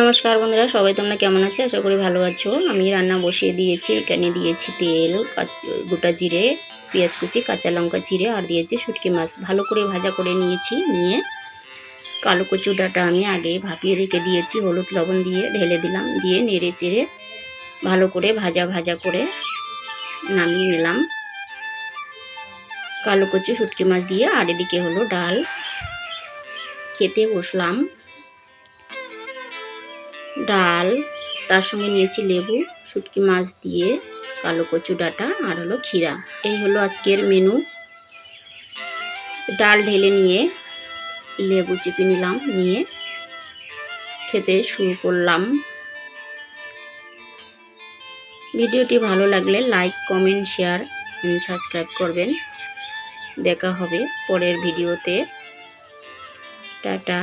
নমস্কার বন্ধুরা, সবাই তোমরা কেমন আছো? আশা করি ভালো আছো। আমি রান্না বসিয়ে দিয়েছি, এখানে দিয়েছি তেল গোটা জিরে, পেঁয়াজ কুচি, কাঁচা লঙ্কা চিরে আর দিয়েছি শুটকি মাছ। ভালো করে ভাজা করে নিয়েছি, নিয়ে কালো কচু ডাঁটা আমি আগে ভাপিয়ে রেখে দিয়েছি, হলুদ লবণ দিয়ে ঢেলে দিলাম, দিয়ে নেড়ে চেড়ে ভালো করে ভাজা ভাজা করে নামিয়ে নিলাম। কালো কচু শুটকি মাছ দিয়ে, আর এদিকে হলো ডাল। খেতে বসলাম। ডাল, তার সঙ্গে নিয়েছি লেবু, শুটকি মাছ দিয়ে কালো কচু ডাঁটা আর হলো ক্ষীরা। এই হলো আজকের মেনু ডাল ঢেলে নিয়ে লেবু চিপে নিলাম, নিয়ে খেতে শুরু করলাম। ভিডিওটি ভালো লাগলে লাইক কমেন্ট শেয়ার সাবস্ক্রাইব করবেন। দেখা হবে পরের ভিডিওতে। টাটা।